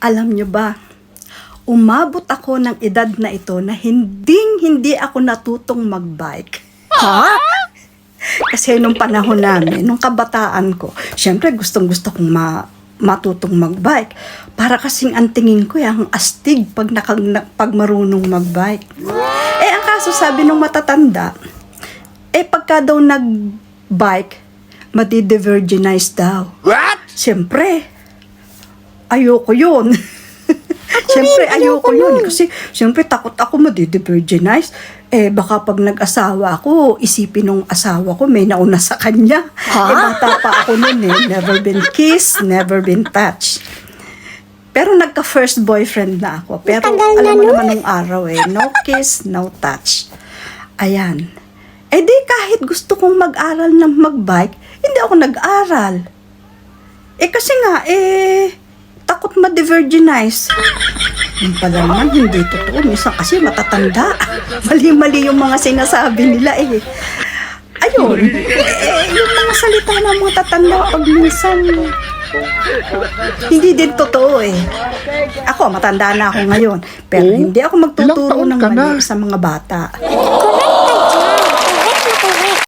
Alam nyo ba, umabot ako ng edad na ito na hinding hindi ako natutong magbike. Ha? Kasi nung panahon namin, nung kabataan ko, syempre gustong gusto kong ma matutong magbike. Para kasing ang tingin ko, eh, ang astig pag, naka, na- pag marunong magbike. Eh, ang kaso sabi nung matatanda, eh pagka daw nag-bike, madidivirginize daw. What? Siyempre, ayoko yun. Siyempre, ayoko yun. Kasi, siyempre, takot ako madidivirginize. Eh, baka pag nag-asawa ako, isipin ng asawa ko, may nauna sa kanya. Ha? Eh, bata pa ako nun eh. Never been kissed, never been touched. Pero nagka-first boyfriend na ako. Pero Matagal na alam mo naman nung araw eh, no kiss, no touch. Ayan. Eh di kahit gusto kong mag-aral ng mag-bike, hindi ako nag-aral. Eh kasi nga, eh, ma-divergenize. Yung pala naman, hindi totoo. Minsan kasi matatanda. Mali-mali yung mga sinasabi nila eh. Ayun. Eh, yung mga salita ng mga tatanda pag minsan, hindi din totoo eh. Ako, matanda na ako ngayon. Pero Oh, hindi ako magtuturo ng mali sa mga bata. Correct